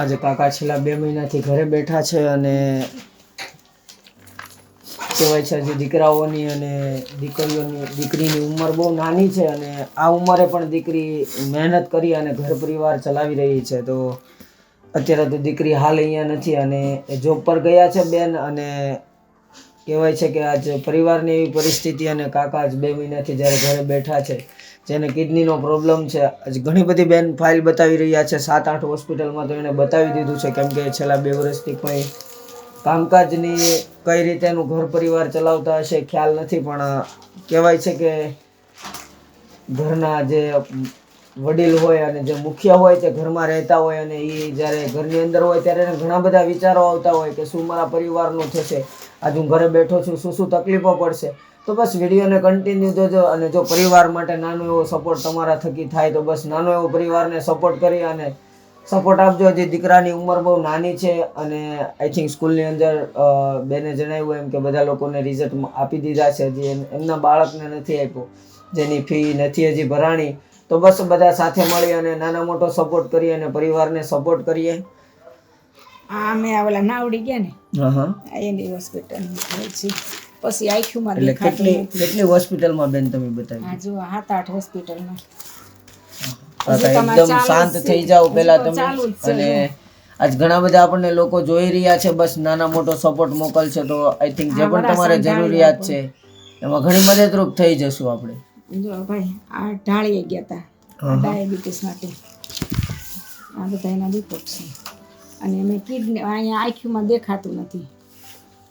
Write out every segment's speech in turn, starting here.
આજે કાકા છેલ્લા બે મહિનાથી ઘરે બેઠા છે અને કહેવાય છે હજી દીકરાઓની અને દીકરીઓની, દીકરીની ઉંમર બહુ નાની છે અને આ ઉંમરે પણ દીકરી મહેનત કરી અને ઘર પરિવાર ચલાવી રહી છે. તો અત્યારે તો દીકરી હાલ અહીંયા નથી અને જોબ પર ગયા છે બેન અને કહેવાય છે કે આજ પરિવારની એવી પરિસ્થિતિ અને કાકા જ બે મહિનાથી જ્યારે ઘરે બેઠા છે જેને કિડનીનો પ્રોબ્લેમ છે. ઘણી બધી બેન ફાઇલ બતાવી રહ્યા છે. સાત, આઠ હોસ્પિટલમાં તો એને બતાવી દીધું છે કેમ કે છેલ્લા બે વર્ષથી કોઈ કામકાજની કઈ રીતે એનું ઘર પરિવાર ચલાવતા હશે ખ્યાલ નથી, પણ કહેવાય છે કે ઘરના જે વડીલ હોય અને જે મુખ્ય હોય તે ઘરમાં રહેતા હોય અને એ જ્યારે ઘરની અંદર હોય ત્યારે એને ઘણા બધા વિચારો આવતા હોય કે શું મારા પરિવારનું થશે? આજ હું ઘરે બેઠો છું, શું શું તકલીફો પડશે? તો બસ વિડીયોને કન્ટિન્યુ જોજો અને જો પરિવાર માટે નાનો એવો સપોર્ટ તમારા થકી થાય તો બસ નાનો એવો પરિવારને સપોર્ટ કરી અને સપોર્ટ આપજો. હજી દીકરાની ઉંમર બહુ નાની છે અને આઈ થિંક સ્કૂલની અંદર બેને જણાવ્યું એમ કે બધા લોકોને રિઝલ્ટ આપી દીધા છે. હજી એમના બાળકને નથી આપ્યો જેની ફી નથી હજી ભરાણી. તો બસ બધા સાથે મળી અને નાના મોટો સપોર્ટ કરીએ અને પરિવારને સપોર્ટ કરીએ. આ અમે આ ઓલા નાવડી ગયા ને હા એની હોસ્પિટલ છે. પછી આઈક્યુમાં એટલે કેટલી કેટલી હોસ્પિટલમાં બેન તમે બતાવી? હા જો સાત આઠ હોસ્પિટલમાં. એકદમ શાંત થઈ જાઓ પેલા તમે. અને આજ ઘણા બધા આપણને લોકો જોઈ રહ્યા છે બસ નાના મોટો સપોર્ટ મોકલશે તો આઈ થિંક જે પણ તમારે જરૂરિયાત છે એમાં ઘણી મદદરૂપ થઈ જશું આપણે. જો ભાઈ આ ઢાળીએ ગયા હતા ડાયાબિટીસ માટે. આ બધા એના રિપોર્ટ છે. અને મેં કિડની અહીંયા આંખ્યુંમાં દેખાતું નથી.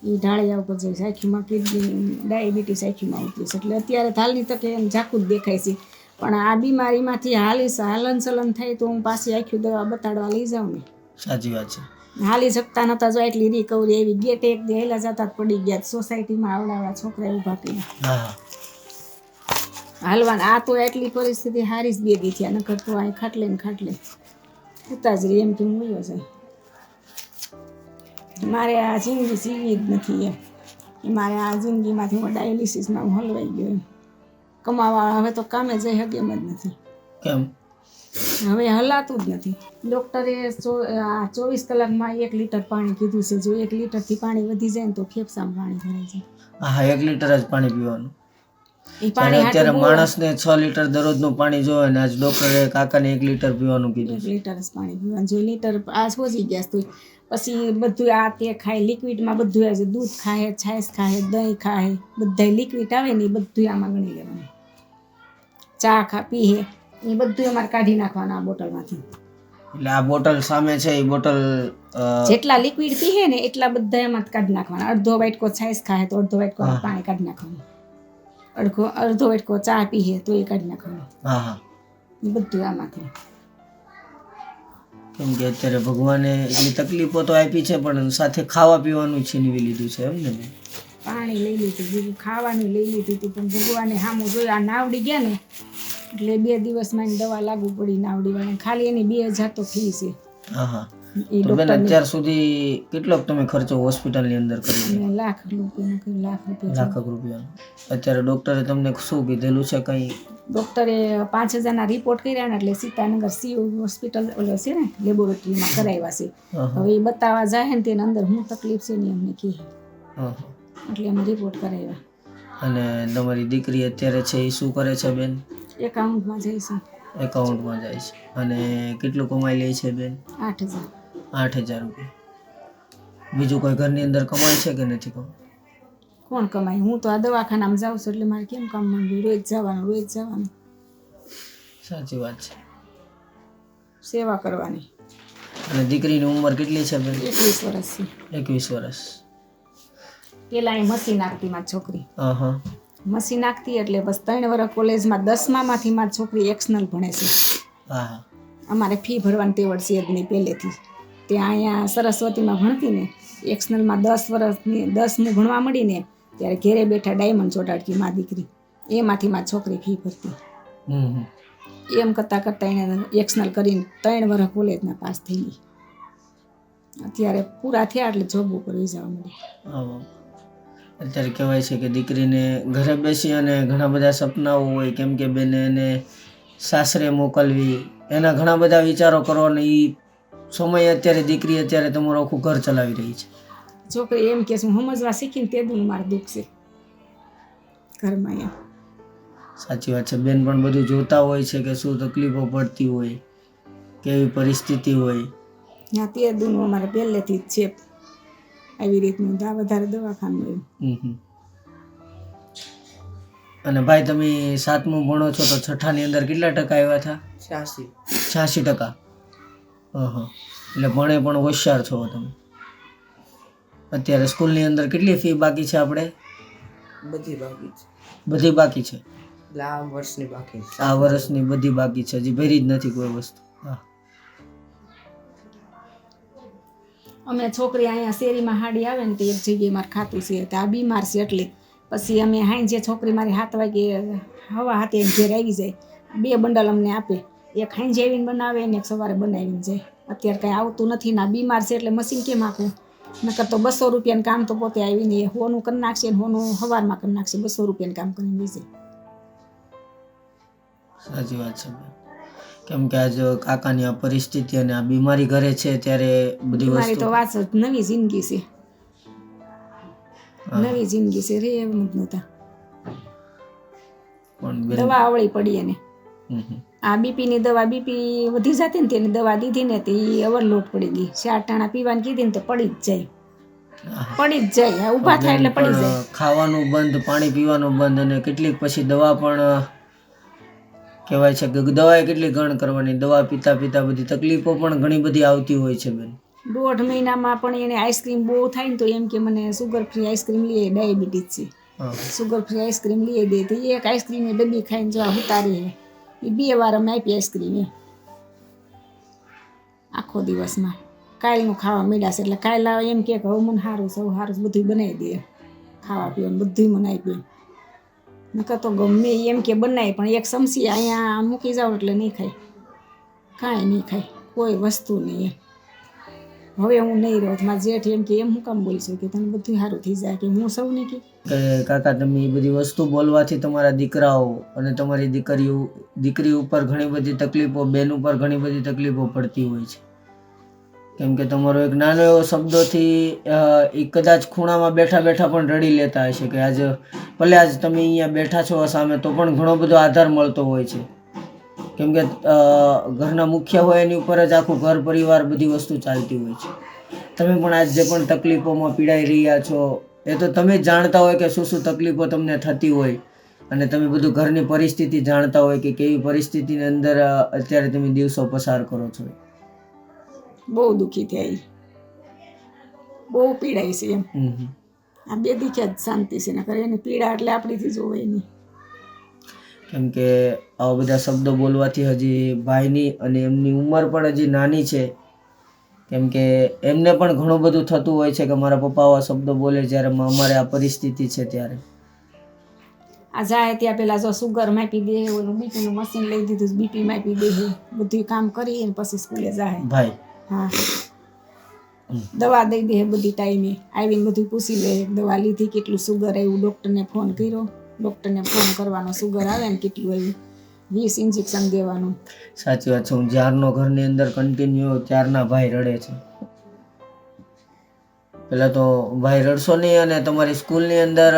એ ઢાળિયા ઉપર જઈશ સાખીમાં કિડની ડાયાબિટીસ સાખીમાં આવતી છે એટલે અત્યારે હાલની તકે એમ ઝાકું જ દેખાય છે. પણ આ બીમારીમાંથી હાલી હાલન સલન થાય તો હું પાછી આખી દવા બતાડવા લઈ જાઉં ને. સાચી વાત છે. હાલી શકતા નતા જો એટલી રિકવરી એવી ગેટ એક દે જતા પડી ગયા. સોસાયટીમાં આવડાવડા છોકરા ઊભા કર્યા. હાલવાન. આ તો એટલી પરિસ્થિતિ હારી જ બે દી થયા નકર તો અહીં ખાટલે ને ખાટલે. ઉતા જ રહી એમ કે હું જાય. મારે આ જિંદગી જીવી જ નથી એમ. એ મારે આ જિંદગીમાંથી હું ડાયાલિસિસમાં હું હલવાઈ ગયો એમ. કમાવા હવે તો કામે જઈ શકે એમ જ નથી. કેમ? હવે હલાતું જ નથી. ડૉક્ટરે ચોવીસ કલાકમાં એક લીટર પાણી કીધું છે. જો એક લીટરથી પાણી વધી જાય ને તો ફેફસામાં પાણી ભરાઈ જાય. હા એક લીટર જ પાણી પીવાનું. અત્યારે માણસને છ લીટર દરરોજનું પાણી જોવે ને આજ ડોક્ટરે કાકાને એક લીટર પીવાનું કીધું એક લીટર જ પાણી પીવાનું. જો લીટર આ સોજી ગયા તો પછી બધું આ તે ખાય લિક્વિડમાં બધું આવે છે દૂધ ખાય છાશ ખાય દહીં ખાય બધાય લિક્વિડ આવે ને એ બધું આમાં ગણી લેવાનું. ચા ખા પીએ એ બધું અમારે કાઢી નાખવાના આ બોટલમાંથી. એટલે આ બોટલ સામે છે એ બોટલ જેટલા લિક્વિડ પીએ ને એટલા બધા એમાં કાઢી નાખવાના. અડધો વાટકો છાશ ખાય તો અડધો વાટકો પાણી કાઢી નાખવાનું. અડધો અડધો વાટકો ચા પીએ તો એ કાઢી નાખવાનું. હા હા. બધું આમાંથી. કેમ કે અત્યારે ભગવાને એટલી તકલીફો તો આપી છે પણ સાથે ખાવા પીવાનું છીનવી લીધું છે એમ ને? પાણી લઈ લીધું બીજું ખાવાનું લઈ લીધું હતું પણ ભગવાને સામું જોયું આ નાવડી ગયા ને એટલે બે દિવસમાં દવા લાગુ પડી નાવડી વાળા ખાલી એની બે હજાર તો ફી છે. હા હા. તો બેન અત્યાર સુધી કેટલો તમે ખર્ચો હોસ્પિટલની અંદર કરી લાખ કર્યો, લાખ રૂપિયા લાખ રૂપિયા અત્યારે ડોક્ટરે તમને શું કીધેલું છે કંઈ? ડૉક્ટરે પાંચ હજારના રિપોર્ટ કર્યા ને એટલે સીતાનગર સી હોસ્પિટલ ઓલો છે ને લેબોરેટરીમાં કરાવ્યા છે. હા હા હવે એ બતાવવા જાય ને તેની અંદર શું તકલીફ છે ને એમને કહે. હા હા. એટલે અમે રિપોર્ટ કરાવ્યા. અને તમારી દીકરી અત્યારે છે એ શું કરે છે બેન? એકાઉન્ટમાં જાય છે. એકાઉન્ટમાં જાય છે. અને કેટલું કમાઈ લે છે બેન? આઠ હજાર. આઠ હજાર રૂપિયા. બીજું કોઈ ઘરની અંદર કમાય છે કે નથી કમાય? કોણ કમાય? હું તો આ દવાખાનામાં જાઉં છું એટલે મારે કેમ કામ માંગ્યું રોજ જવાનું રોજ જવાનું. સાચી વાત છે. સેવા કરવાની. અને દીકરીની ઉંમર કેટલી છે એકવીસ વર્ષ એકવીસ વર્ષ. પેલા એ મસી નાખતી મારી છોકરી. મસી નાખતી એટલે બસ ત્રણ વર્ષ કોલેજમાં દસમામાંથી મારી છોકરી એક્સનલ ભણે છે. અમારે ફી ભરવાની તેવડ છે જ નહીં પહેલેથી. ત્યાં અહીંયા સરસ્વતીમાં ભણતી ને એક્સનલમાં દસ વર્ષની દસમું ભણવા મળીને ત્યારે ઘેરે બેઠા ડાયમંડ ચોટાડતી મા દીકરી. એમાંથી મારી છોકરી ફી ભરતી. એમ કરતાં કરતાં એને એક્સનલ કરીને ત્રણ વર્ષ કોલેજના પાસ થઈ ગઈ. અત્યારે પૂરા થયા એટલે જોબ ઉપર જવા મળી. અત્યારે કહેવાય છે કે દીકરીને ઘરે બેસી અને ઘણા બધા સપનાઓ હોય કેમ કે બેને એને સાસરે મોકલવી એના ઘણા બધા વિચારો કરો અને એ સમય અત્યારે દીકરી અત્યારે તમારું આખું ઘર ચલાવી રહી છે. છોકરી એમ કે હું સમજવા શીખીને તે દુનું મારું દુઃખ છે ઘરમાં એમ. સાચી વાત છે. બેન પણ બધું જોતા હોય છે કે શું તકલીફો પડતી હોય કેવી પરિસ્થિતિ હોય. ત્યાં તે દુનું અમારે પહેલેથી જ છે. આવી રીતનું દા વધારે દવાખાનું એમ. અને ભાઈ તમે સાતમું ભણો છો તો છઠ્ઠાની અંદર કેટલા ટકા આવ્યા હતા છ્યાસી. છ્યાસી ટકા. એટલે ભણે પણ હોશિયાર છો તમે. અત્યારે સ્કૂલની અંદર કેટલી ફી બાકી છે આપણે? બધી બાકી છે. બધી બાકી છે? એટલે આ વર્ષની બાકી છે. આ વર્ષની બધી બાકી છે. હજી ભરી જ નથી કોઈ વસ્તુ. હા. અમે છોકરી અહીંયા શેરીમાં હાડી આવે ને તે એક જગ્યાએ મારે ખાતું છે. તો આ બીમાર છે એટલે પછી અમે હાઈ જે છોકરી મારી હાથ વાગે હવા હાથે ઘેર આવી જાય. બે બંડલ અમને આપે. એક હાઈ આવીને બનાવે ને એક સવારે બનાવીને જાય. અત્યારે કાંઈ આવતું નથી ના બીમાર છે એટલે મશીન કેમ આખું નકર તો બસો રૂપિયાનું કામ તો પોતે આવીને એ હોનું કરી નાખશે ને હોનું સવારમાં કરી નાખશે બસો રૂપિયાનું કામ કરીને બેસે સાચી વાત છે કેમ કે આજ કાકાની આ પરિસ્થિતિ અને આ બીમારી ઘરે છે ત્યારે બધી મારી વસ્તુ તો વાત નવી જિંદગી છે. નવી જિંદગી છે રે એમ જ નહોતા. પણ દવા આવડી પડી એને. હમ હમ. આ બીપીની દવા બીપી વધી જતી ને તેની દવા દીધી ને તે ઓવરલોડ પડી ગઈ. ચાર ટાણા પીવાની કીધી ને તો પડી જ જાય. પડી જ જાય. ઊભા થાય એટલે પડી જાય. ખાવાનું બંધ પાણી પીવાનું બંધ અને કેટલીક પછી દવા પણ કહેવાય છે કે દવાએ કેટલી ગણ કરવાની? દવા પીતા પીતા બધી તકલીફો પણ ઘણી બધી આવતી હોય છે બેન. દોઢ મહિનામાં પણ એને આઈસ્ક્રીમ બહુ થાય ને તો એમ કે મને સુગર ફ્રી આઈસ્ક્રીમ લઈએ ડાયાબિટીસ છે. સુગર ફ્રી આઈસ્ક્રીમ લઈએ દે. તો એક આઈસ્ક્રીમની ડબ્બી ખાઈને જો આ ઉતારી હે એ બે વાર અમે આપી આઈસ્ક્રીમ એ આખો દિવસમાં. કાલનું ખાવા મીડાશે એટલે આવે એમ કે હવે મને સારું સૌ સારું બધું બનાવી દે. ખાવા પીવાનું બધું મને આપી નકર તો ગમે એમ કે બનાવી પણ એક સમસી અહીંયા મૂકી જાવ એટલે નહીં ખાય. કાંઈ નહીં ખાય. કોઈ વસ્તુ નહીં એમ. હવે હું નહીં રહું મારા જેઠ એમ કે, એમ હું કામ બોલશું? કે તને બધું સારું થઈ જાય, કે હું સૌ નહીં કે? કે કાકા, તમે એ બધી વસ્તુ બોલવાથી તમારા દીકરાઓ અને તમારી દીકરીઓ, દીકરી ઉપર ઘણી બધી તકલીફો, બેન ઉપર ઘણી બધી તકલીફો પડતી હોય છે. કેમ કે તમારો એક નાનો એવો શબ્દોથી એ કદાચ ખૂણામાં બેઠા બેઠા પણ રડી લેતા હશે કે આજ ભલે આજ તમે અહીંયા બેઠા છો સામે, તો પણ ઘણો બધો આધાર મળતો હોય છે. કેમ કે ઘરના મુખ્ય હોય એની ઉપર જ આખું ઘર પરિવાર બધી વસ્તુ ચાલતી હોય છે. તમે પણ આજ જે પણ તકલીફોમાં પીડાઈ રહ્યા છો એ તો તમે જ જાણતા હોય કે શું શું તકલીફો તમને થતી હોય. અને તમે બધું ઘરની પરિસ્થિતિ જાણતા હોય કે કેવી પરિસ્થિતિની અંદર અત્યારે તમે દિવસો પસાર કરો છો. બહુ દુઃખી થયા બહુ પીડાય છે એમ. આ બે દીખ્યા જ શાંતિ છે ને કરે એની પીડા એટલે આપણીથી જોવે નહીં કેમ કે આવા બધા શબ્દો બોલવાથી હજી ભાઈની અને એમની ઉંમર પણ હજી નાની છે. કેમ કે એમને પણ ઘણું બધું થતું હોય છે કે મારા પપ્પા આવા શબ્દો બોલે જ્યારે અમારે આ પરિસ્થિતિ છે ત્યારે. આ જાય ત્યાં પેલા જો સુગર માપી દે ઓલું બીપીનું મશીન લઈ દીધું બીપી માપી દે બધું કામ કરી અને પછી સ્કૂલે જાય. ભાઈ. હા. દવા દઈ દે બધી ટાઈમે આવીને બધું પૂછી લે દવા લીધી કેટલું સુગર આવ્યું ડૉક્ટરને ફોન કર્યો. ડૉક્ટરને ફોન કરવાનો સુગર આવે ને કેટલું આવ્યું વીસ ઇન્જેક્શન દેવાનું. સાચી વાત છે. હું જ્યારનો ઘરની અંદર કન્ટિન્યુ ત્યારના ભાઈ રડે છે. પેલા તો ભાઈ રડશો નહીં અને તમારી સ્કૂલની અંદર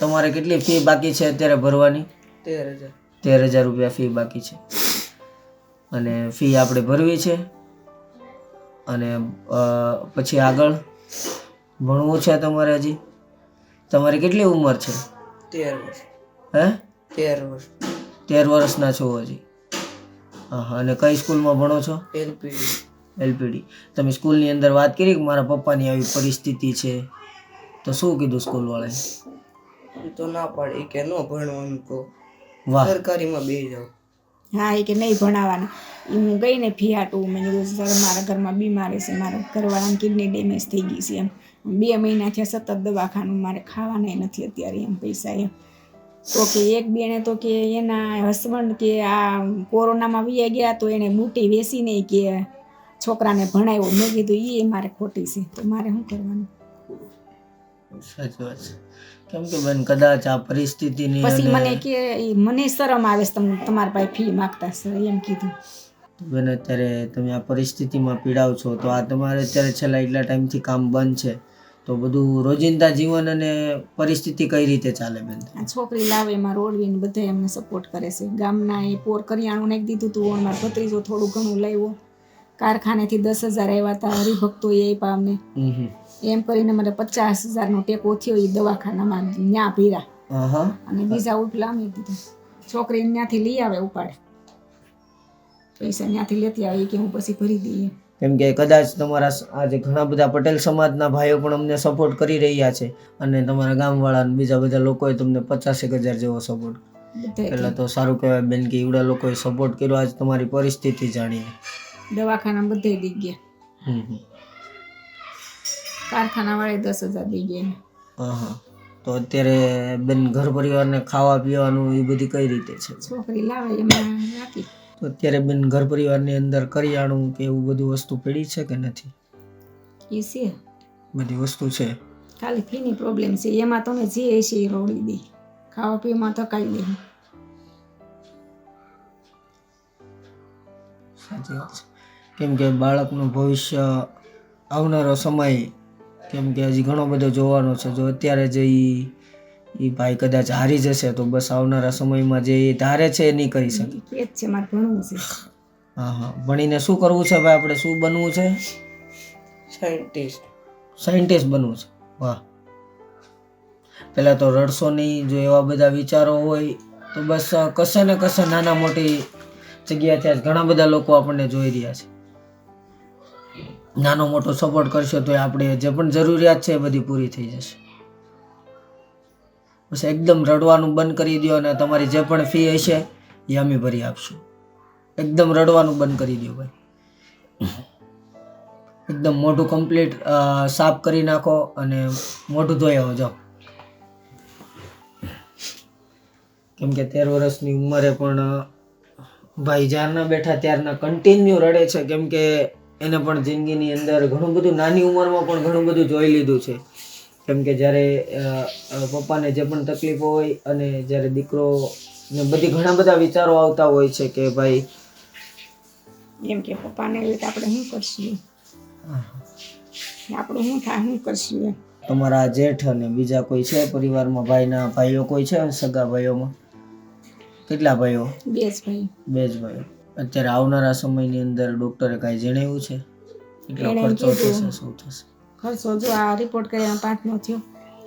તમારે કેટલી ફી બાકી છે અત્યારે ભરવાની? તેર હજાર. તેર હજાર રૂપિયા ફી બાકી છે. અને ફી આપણે ભરવી છે. અને પછી આગળ ભણવું છે તમારે હજી. તમારી કેટલી ઉંમર છે? તેર વર્ષ. હે? તેર વર્ષ. તેર વર્ષના છો હજી? હા હા અને કઈ સ્કૂલમાં ભણો છો? એલપીડી. એલપીડી. તમે સ્કૂલની અંદર વાત કરી કે મારા પપ્પાની આવી પરિસ્થિતિ છે? તો શું કીધું સ્કૂલવાળાએ? તો ના પાડે કે ન ભણવાનું કહો. વાહ. સરકારીમાં બે જાઓ. હા, એ કે નહીં ભણાવવાના. એ હું ગઈ ને ફિયાટું મેં કીધું, સર, મારા ઘરમાં બીમારી છે, મારા ઘરવાળાને કિડની ડેમેજ થઈ ગઈ છે. એમ. બે મહિના થયા સતત દવાખાનું મારે ખાવાના નથી અત્યારે એમ પૈસા એમ. તો કે એક બેને તો કે એના હસબન્ડ કે આ કોરોનામાં વી ગયા તો એને બુટી વેચીને કે છોકરાને ભણાવ્યો. મેં કીધું એ મારે ખોટી છે, તો મારે શું કરવાનું? સાચી વાત છે. કેમ કે બેન કદાચ આ પરિસ્થિતિની પછી મને કે મને શરમ આવે છે તમને તમારા પાસે ફી માગતા સર એમ કીધું. બેન અત્યારે તમે આ પરિસ્થિતિમાં પીડાવ છો તો આ તમારે અત્યારે છેલ્લા એટલા ટાઈમથી કામ બંધ છે. તો બધું રોજિંદા જીવન અને પરિસ્થિતિ કઈ રીતે ચાલે બેન? છોકરી લાવે એમાં રોડવીને બધા એમને સપોર્ટ કરે છે. ગામના એ પોર કરિયાણું નાખી દીધું હતું મારો ભત્રીજો થોડું ઘણું લાવ્યો. કારખાનેથી દસ હજાર આવ્યા હતા હરિભક્તો એ આપ્યા અમને. એમ કરીને મને પચાસ હજારનો ટેકો થયો એ દવાખાનામાં ન્યા હા અને બીજા ઉપલા અમે દીધા છોકરી ત્યાંથી લઈ આવે ઉપાડે. પૈસા ત્યાંથી લેતી આવે કે હું પછી ભરી દઈએ. કેમ કે કદાચ તમારા આજે ઘણા બધા પટેલ સમાજના ભાઈઓ પણ અમને સપોર્ટ કરી રહ્યા છે. અને તમારા ગામવાળા અને બીજા બધા લોકોએ તમને પચાસેક હજાર જેવો સપોર્ટ એટલે તો સારું કહેવાય બેન કે એવડા લોકોએ સપોર્ટ કર્યો. આજ તમારી પરિસ્થિતિ જાણીને. દવાખાના બધે દઈ ગયા. કારખાના વાળે દસ હજાર દઈ ગયા એને. હા હા તો અત્યારે બેન ઘર પરિવારને ખાવા પીવાનું એ બધી કઈ રીતે છે? છોકરી લાવે એમાં રાખી. તો અત્યારે બેન ઘર પરિવારની અંદર કરિયાણું કે એવું બધું વસ્તુ પડી છે કે નથી? એ છે. બધી વસ્તુ છે? ખાલી ફીની પ્રોબ્લેમ છે. એમાં તમે જે હશે એ રોડી દે. ખાવા પીવામાં થકાઈ દે સાચી વાત છે. કેમ કે બાળકનું ભવિષ્ય આવનારો સમય કેમ કે હજી ઘણો બધો જોવાનો છે. જો અત્યારે જે એ એ ભાઈ કદાચ હારી જશે તો બસ આવનારા સમયમાં જે એ ધારે છે એ નહીં કરી શકે. છે મારે ભણવું છે. હા હા. ભણીને શું કરવું છે ભાઈ? આપણે શું બનવું છે? સાયન્ટિસ્ટ સાયન્ટિસ્ટ બનવું છે. વાહ. પહેલાં તો રડશો નહીં જો એવા બધા વિચારો હોય તો બસ કશે ને કશે નાના મોટી જગ્યાથી ઘણા બધા લોકો આપણને જોઈ રહ્યા છે. નાનો મોટો સપોર્ટ કરશો તો આપણે જે પણ જરૂરિયાત છે એ બધી પૂરી થઈ જશે. બસ એકદમ રડવાનું બંધ કરી દો અને તમારી જે પણ ફી હશે એ અમે ભરી આપશું. એકદમ રડવાનું બંધ કરી દો ભાઈ. એકદમ મોઢું કમ્પ્લીટ સાફ કરી નાખો અને મોઢું ધોઈ આવો, જાઓ. કેમ કે તેર વર્ષની ઉંમરે પણ ભાઈ જ્યારના બેઠા ત્યારના કન્ટિન્યુ રડે છે. કેમ કે એને પણ જિંદગીની અંદર ઘણું બધું નાની ઉંમરમાં પણ ઘણું બધું જોઈ લીધું છે. કેમ કે જ્યારે પપ્પાને જે પણ તકલીફો હોય અને જ્યારે દીકરો ને બધી ઘણા બધા વિચારો આવતા હોય છે કે ભાઈ એમ કે પપ્પાને લીધે આપણે શું કરશું? આપણું શું થાય શું કરશું તમારા જેઠ અને બીજા કોઈ છે પરિવારમાં? ભાઈના ભાઈઓ કોઈ છે સગા ભાઈઓમાં? કેટલા ભાઈઓ? બે જ ભાઈ. બે જ ભાઈઓ. અત્યારે આવનારા સમયની અંદર ડોક્ટરે કાંઈ જણાવ્યું છે? કેટલો એણે ખર્ચો કીધું. થશે શું થશે? ખર્ચો જો આ રિપોર્ટ કર્યા પાંચનો થયો.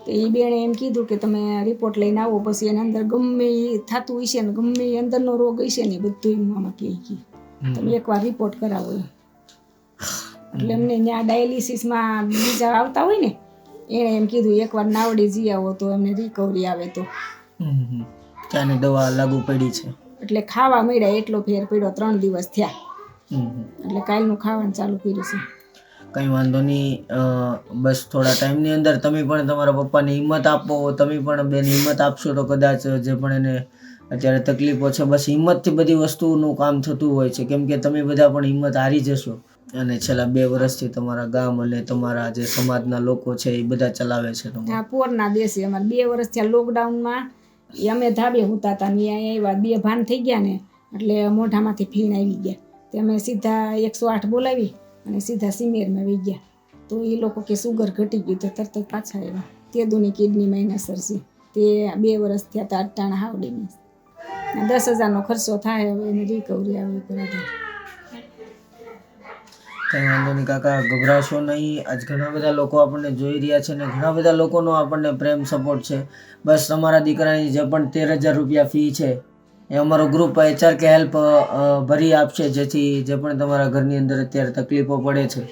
તો એ બેણે એમ કીધું કે તમે રિપોર્ટ લઈને આવો પછી એના અંદર ગમે એ થતું હશે ને ગમે એ અંદરનો રોગ હશે ને એ બધું આમાં કહે કે તમે એકવાર રિપોર્ટ કરાવો એમ. એટલે એમને ત્યાં ડાયાલિસિસમાં બીજા આવતા હોય ને એણે એમ કીધું એકવાર નાવડી જઈ આવો તો એમને રિકવરી આવે તો. હમ હમ. ત્યાંની દવા લાગુ પડી છે? એટલે ખાવા મળ્યા એટલો ફેર પડ્યો ત્રણ દિવસ થયા. એટલે કાલનું ખાવાનું ચાલુ કર્યું છે. કંઈ વાંધો નહીં બસ થોડા ટાઈમની અંદર તમે પણ તમારા પપ્પાને હિંમત આપો તમે પણ બેન હિંમત આપશો તો કદાચ જે પણ એને અત્યારે તકલીફો છે બસ હિંમતથી બધી વસ્તુનું કામ થતું હોય છે. કેમ કે તમે બધા પણ હિંમત હારી જશો. અને છેલ્લા બે વર્ષથી તમારા ગામ અને તમારા જે સમાજના લોકો છે એ બધા ચલાવે છે પોરના દેશે અમારે બે વર્ષ થયા લોકડાઉનમાં એ અમે ધાબે હુતા હતા ને આવ્યા બે ભાન થઈ ગયા ને, એટલે મોઢામાંથી ફીણ આવી ગયા. તે અમે સીધા એકસો આઠ બોલાવી અને સીધા સિમેરમાં વહી ગયા. તો એ લોકો કે સુગર ઘટી ગયું તો તરત જ પાછા આવ્યા તે દુની કિડની એના સરસી તે બે વર્ષ થયા હતા અટાણા હાવડીની દસ હજારનો ખર્ચો થાય, હવે એને રિકવરી આવે બરાબર. કંઈ વાંધો નહીં કાકા, ગભરાશો નહીં. આજ ઘણા બધા લોકો આપણને જોઈ રહ્યા છે અને ઘણા બધા લોકોનો આપણને પ્રેમ સપોર્ટ છે. બસ તમારા દીકરાની જે પણ તેર હજાર રૂપિયા ફી છે, એ અમારો ગ્રુપ એચઆર કે હેલ્પ ભરી આપશે જેથી જે પણ તમારા ઘરની અંદર અત્યારે તકલીફો પડે છે.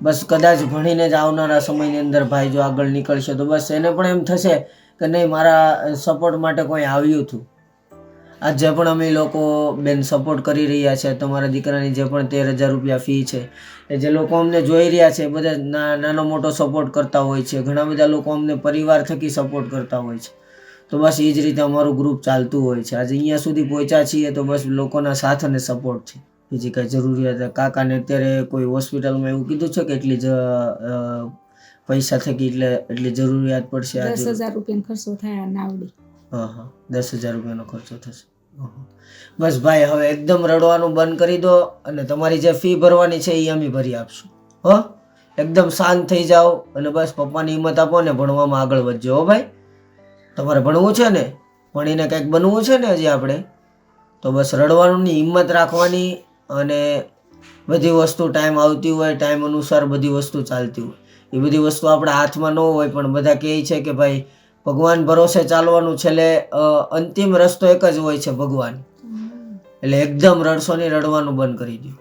બસ કદાચ ભણીને જ આવનારા સમયની અંદર ભાઈ જો આગળ નીકળશે તો બસ એને પણ એમ થશે કે નહીં, મારા સપોર્ટ માટે કોઈ આવ્યું હતું. આ જે પણ અમે લોકો બેન સપોર્ટ કરી રહ્યા છે, તમારા દીકરાની જે પણ તેર હજાર રૂપિયા ફી છે, એ જે લોકો અમને જોઈ રહ્યા છે બધા નાનો મોટો સપોર્ટ કરતા હોય છે, ઘણા બધા લોકો અમને પરિવાર થકી સપોર્ટ કરતા હોય છે. તો બસ એ જ રીતે અમારું ગ્રુપ ચાલતું હોય છે. આજે અહીંયા સુધી પહોંચ્યા છીએ તો બસ લોકોના સાથ અને સપોર્ટ છે. બીજી કાંઈ જરૂરિયાત કાકાને અત્યારે કોઈ હોસ્પિટલમાં એવું કીધું છે કે એટલી જ પૈસા થકી એટલે, એટલી જરૂરિયાત પડશે દસ હજાર રૂપિયાનો ખર્ચો થાય નાવડી. હા હા. દસ હજાર રૂપિયાનો ખર્ચો થશે. બસ ભાઈ, હવે એકદમ રડવાનું બંધ કરી દો અને તમારી જે ફી ભરવાની છે એ અમે ભરી આપશું. હો? એકદમ શાંત થઈ જાઓ અને બસ પપ્પાની હિંમત આપો ને ભણવામાં આગળ વધજો, હો ભાઈ. તમારે ભણવું છે ને? ભણીને કંઈક બનવું છે ને હજી આપણે? તો બસ રડવાની હિંમત રાખવાની અને બધી વસ્તુ ટાઈમ આવતી હોય ટાઈમ અનુસાર બધી વસ્તુ ચાલતી હોય. એ બધી વસ્તુ આપણા હાથમાં ન હોય પણ બધા કહે છે કે ભાઈ ભગવાન ભરોસે ચાલવાનું છેલ્લે અંતિમ રસ્તો એક જ હોય છે ભગવાન. એટલે એકદમ રડશો નહીં રડવાનું બંધ કરી દો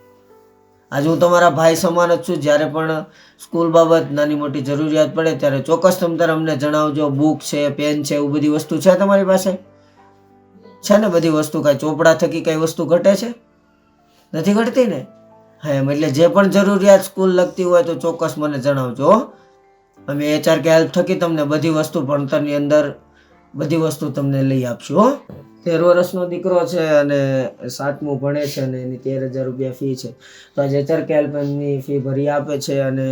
આજે હું તમારા ભાઈ સમાન જ છું, જ્યારે પણ સ્કૂલ બાબત નાની મોટી જરૂરિયાત પડે ત્યારે ચોક્કસ તમ તારે અમને જણાવજો, બુક છે, પેન છે, એવું બધી વસ્તુ છે તમારી પાસે? છે ને બધી વસ્તુ? કાંઈ ચોપડા થકી કઈ વસ્તુ ઘટે છે? નથી ઘટતી ને? હા, એમ એટલે જે પણ જરૂરિયાત સ્કૂલ લગતી હોય તો ચોક્કસ મને જણાવજો. અમે એચઆર કે હેલ્પ થકી તમને બધી વસ્તુ ભણતરની અંદર બધી વસ્તુ તમને લઈ આપશું, હો. તેર વર્ષનો દીકરો છે અને સાતમું ભણે છે અને એની તેર હજાર રૂપિયા ફી છે. તો આજે એચઆર કે હેલ્પ એમની ફી ભરી આપે છે અને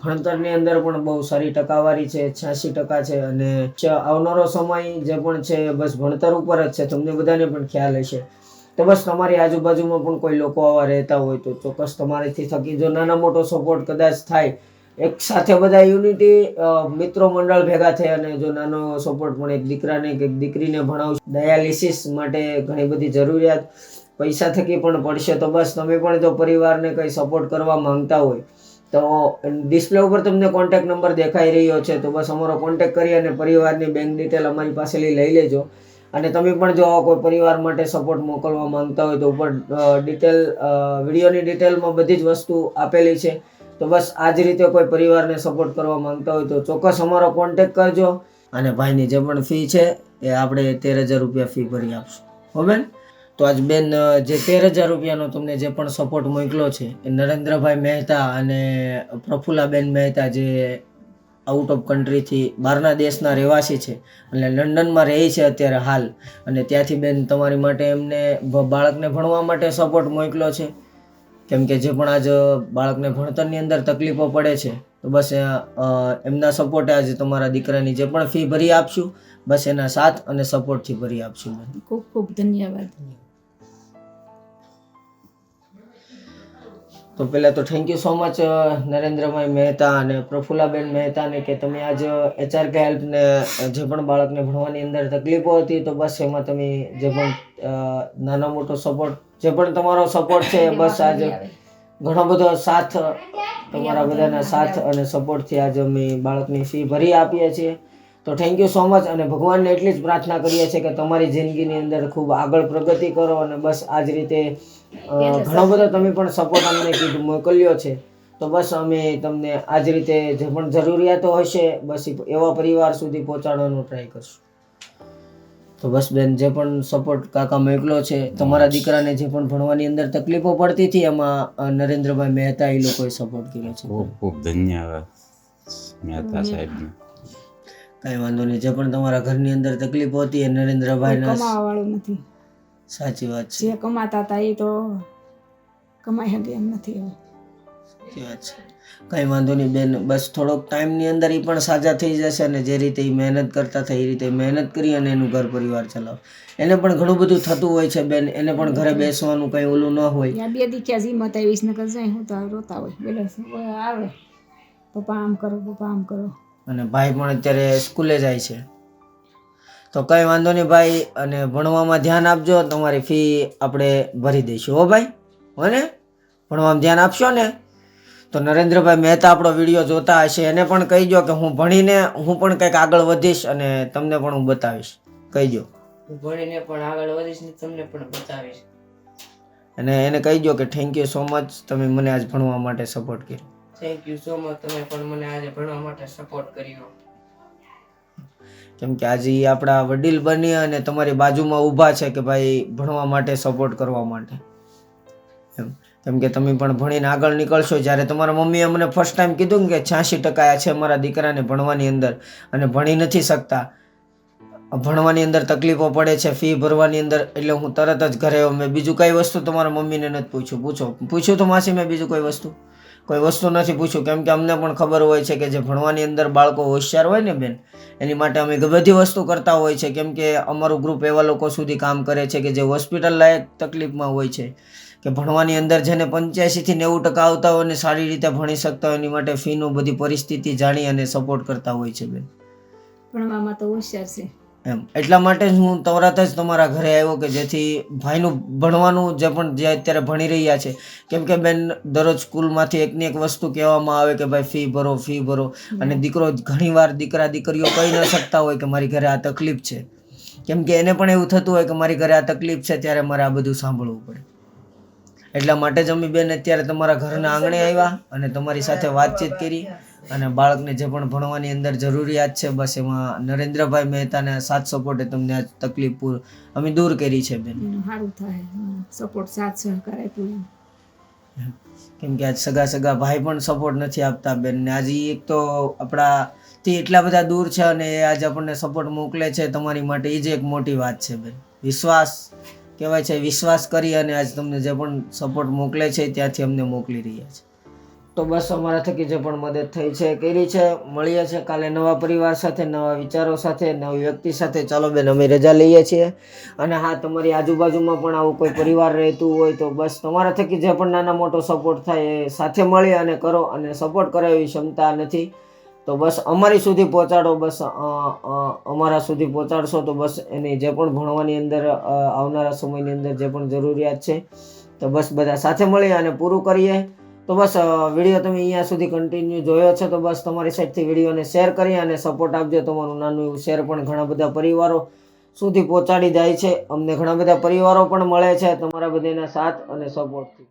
ભણતરની અંદર પણ બહુ સારી ટકાવારી છે, છ્યાસી ટકા છે અને આવનારો સમય જે પણ છે બસ ભણતર ઉપર જ છે. તમને બધાને પણ ખ્યાલ હશે. તો બસ તમારી આજુબાજુમાં પણ કોઈ લોકો આવા રહેતા હોય તો ચોક્કસ તમારેથી થકી જો નાના મોટો સપોર્ટ કદાચ થાય એક સાથે બધા યુનિટી મિત્રો મંડળ ભેગા થઈ અને જો નાનો સપોર્ટ પણ એક દીકરાને કે દીકરીને ભણાવશે. ડાયાલિસિસ માટે ઘણી બધી જરૂરિયાત. પૈસા થકી પણ પડશે. તો બસ તમે પણ જો પરિવારને કંઈ સપોર્ટ કરવા માંગતા હોય, તો ડિસ્પ્લે ઉપર તમને કોન્ટેક નંબર દેખાઈ રહ્યો છે. તો બસ અમારો કોન્ટેક કરી અને પરિવારની બેંક ડિટેલ અમારી પાસેથી લઈ લેજો. અને તમે પણ જો કોઈ પરિવાર માટે સપોર્ટ મોકલવા માંગતા હોય તો ઉપર ડિટેલ વિડીયોની ડિટેલમાં બધી જ વસ્તુ આપેલી છે. તો બસ આ જ રીતે કોઈ પરિવારને સપોર્ટ કરવા માંગતા હોય તો ચોક્કસ અમારો કોન્ટેક્ટ કરજો. અને ભાઈની જે પણ ફી છે એ આપણે તેર હજાર રૂપિયા ફી ભરી આપશું. હો બેન? તો આજ બેન જે તેર હજાર રૂપિયાનો તમને જે પણ સપોર્ટ મોકલો છે એ નરેન્દ્રભાઈ મહેતા અને પ્રફુલાબેન મહેતા જે આઉટ ઓફ કન્ટ્રીથી બહારના દેશના રહેવાસી છે અને લંડનમાં રહે છે અત્યારે હાલ. અને ત્યાંથી બેન તમારી માટે એમને બાળકને ભણવા માટે સપોર્ટ મોકલો છે. કેમ કે જે પણ આજ બાળકને ભણતરની અંદર તકલીફો પડે છે તો બસ એમના સપોર્ટે આજે તમારા દીકરાની જે પણ ફી ભરી આપશું બસ એના સાથ અને સપોર્ટથી ભરી આપશું ખૂબ ખૂબ ધન્યવાદ. તો પહેલાં તો thank you so much Narendrabhai Mehta અને પ્રફુલ્લાબેન મહેતાને કે તમે આજ એચઆર કે હેલ્પને જે પણ બાળકને ભણવાની અંદર તકલીફો હતી તો બસ એમાં તમે જે પણ નાનો મોટો સપોર્ટ જે પણ તમારો સપોર્ટ છે બસ આજ ઘણો બધો સાથ તમારા બધાના સાથ અને સપોર્ટથી આજે અમે બાળકની ફી ભરી આપીએ છીએ. તો થેન્ક યુ સો મચ અને ભગવાનને એટલી જ પ્રાર્થના કરીએ છીએ કે તમારી જિંદગીની અંદર ખૂબ આગળ પ્રગતિ કરો અને બસ આ જ રીતે ઘણો બધો તમે પણ સપોર્ટ અમને કીધું મોકલ્યો છે. તો બસ અમે તમને આ જ રીતે જે પણ જરૂરિયાતો હશે બસ એવા પરિવાર સુધી પહોંચાડવાનો ટ્રાય કરશું. તો બસ બેન જે પણ સપોર્ટ કાકા મોકલો છે તમારા દીકરાને જે પણ ભણવાની અંદર તકલીફો પડતી હતી એમાં નરેન્દ્રભાઈ મહેતા એ લોકોએ સપોર્ટ કર્યો છે. ખૂબ ખૂબ ધન્યવાદ મહેતા સાહેબને. કઈ વાંધો નહીં જે પણ તમારા ઘરની અંદર તકલીફો હતી એ નરેન્દ્રભાઈના કમાવાળું નથી. સાચી વાત છે. જે કમાતા હતા એ તો કમાઈ શકે એમ નથી સાચી વાત છે. કઈ વાંધો નહીં બેન. બસ થોડોક ટાઈમની અંદર એ પણ સાજા થઈ જશે અને જે રીતે એ મહેનત કરતા થાય એ રીતે મહેનત કરી અને એનું ઘર પરિવાર ચલાવો. એને પણ ઘણું બધું થતું હોય છે બેન. એને પણ ઘરે બેસવાનું કંઈ ઓલું ન હોય. બે દીખ્યા હિંમત આવીશ ને જાય હું તો રોતા હોય. બોલે આવે. પપ્પા આમ કરો પપ્પા આમ કરો. અને ભાઈ પણ અત્યારે સ્કૂલે જાય છે. તો કંઈ વાંધો નહીં ભાઈ અને ભણવામાં ધ્યાન આપજો. તમારી ફી આપણે ભરી દઈશું. હો ભાઈ? હો ને ભણવામાં ધ્યાન આપશો ને? તો નરેન્દ્રભાઈ મહેતા આપણો વીડિયો જોતા હશે. એને પણ કહીજો કે હું ભણીને હું પણ કંઈક આગળ વધીશ અને તમને પણ હું બતાવીશ. કહીજો હું ભણીને પણ આગળ વધીશ ને તમને પણ બતાવીશ. અને એને કહીજો કે થેન્ક યુ સો મચ તમે મને આજ ભણવા માટે સપોર્ટ કર્યો. થેન્ક યુ સો મચ તમે પણ મને આજે ભણવા માટે સપોર્ટ કર્યો. કેમ કે આજે આપણા વડીલ બની અને તમારી બાજુમાં ઊભા છે કે ભાઈ ભણવા માટે સપોર્ટ કરવા માટે. એમ. કેમ કે તમે પણ ભણીને આગળ નીકળશો જ્યારે તમારા મમ્મીએ મને ફર્સ્ટ ટાઈમ કીધું કે છ્યાસી ટકા છે મારા દીકરાને ભણવાની અંદર અને ભણી નથી શકતા. ભણવાની અંદર તકલીફો પડે છે ફી ભરવાની અંદર, એટલે હું તરત જ ઘરે મેં બીજું કઈ વસ્તુ તમારા મમ્મીને નથી પૂછ્યું? પૂછો. પૂછ્યું તો માસી મેં બીજું કોઈ વસ્તુ? કોઈ વસ્તુ નથી પૂછ્યું. કેમ કે અમને પણ ખબર હોય છે કે જે ભણવાની અંદર બાળકો હોશિયાર હોય ને બેન, એની માટે અમે બધી વસ્તુ કરતા હોય છે. કેમ કે અમારું ગ્રુપ એવા લોકો સુધી કામ કરે છે કે જે હોસ્પિટલ લાયક તકલીફમાં હોય છે. કે ભણવાની અંદર જેને પંચ્યાસીથી નેવું ટકા આવતા હોય અને સારી રીતે ભણી શકતા હોય એની માટે ફીનું બધી પરિસ્થિતિ જાણી અને સપોર્ટ કરતા હોય છે બેન. ભણવામાં તો હોશિયાર છે. એમ. એટલા માટે જ હું તરત જ તમારા ઘરે આવ્યો કે જેથી ભાઈનું ભણવાનું જે પણ જે અત્યારે ભણી રહ્યા છે કેમ કે બેન દરરોજ સ્કૂલમાંથી એકની એક વસ્તુ કહેવામાં આવે કે ભાઈ ફી ભરો ફી ભરો અને દીકરો ઘણીવાર દીકરા દીકરીઓ કહી ન શકતા હોય કે મારી ઘરે આ તકલીફ છે. કેમ કે એને પણ એવું થતું હોય કે મારી ઘરે આ તકલીફ છે ત્યારે મારે આ બધું સાંભળવું પડે. એટલા માટે જ અમે બેન અત્યારે તમારા ઘરના આંગણે આવ્યા અને તમારી સાથે વાતચીત કરી અને બાળકને જે પણ ભણવાની અંદર જરૂરિયાત છે બસ એમાં નરેન્દ્રભાઈ મહેતાના સાથ સપોર્ટે તમને આ તકલીફ પૂર અમે દૂર કરી છે બેન. સારું થાય સપોર્ટ સાથ સહકાર આપ્યો કેમ કે આજ સગા સગા ભાઈ પણ સપોર્ટ નથી આપતા બેન ને આજે એક તો આપણા તે એટલા બધા દૂર છે અને એ આજે આપણને સપોર્ટ મોકલે છે તમારી માટે એ જ એક મોટી વાત છે બેન. વિશ્વાસ કહેવાય છે, વિશ્વાસ કરી અને આજ તમને જે પણ સપોર્ટ મોકલે છે, ત્યાંથી અમને મોકલી રહ્યા છે. તો બસ અમારા થકી જે પણ મદદ થઈ છે કરી છે. મળીએ છે કાલે નવા પરિવાર સાથે, નવા વિચારો સાથે, નવી વ્યક્તિ સાથે. ચાલો બેન, અમે રજા લઈએ છીએ. અને હા, તમારી આજુબાજુમાં પણ આવું કોઈ પરિવાર રહેતું હોય તો બસ તમારા થકી જે પણ નાના મોટો સપોર્ટ થાય એ સાથે મળી અને કરો અને સપોર્ટ કરે એવી ક્ષમતા નથી. તો બસ અમારી સુધી પહોંચાડો, બસ અમારા સુધી પહોંચાડશો તો બસ એની જે પણ ભણવાની અંદર આવનારા સમયની અંદર જે પણ જરૂરિયાત છે, તો બસ બધા સાથે મળી અને પૂરું કરીએ. તો બસ વીડિયો તમે અહીંયા સુધી કન્ટિન્યુ જોયો છે તો બસ તમારી સાઈડથી વિડીયોને શેર કરી અને સપોર્ટ આપજો. તમારું નાનું એવું શેર પણ ઘણા બધા પરિવારો સુધી પહોંચાડી જાય છે. અમને ઘણા બધા પરિવારો પણ મળે છે. તમારા બધાના સાથ અને સપોર્ટથી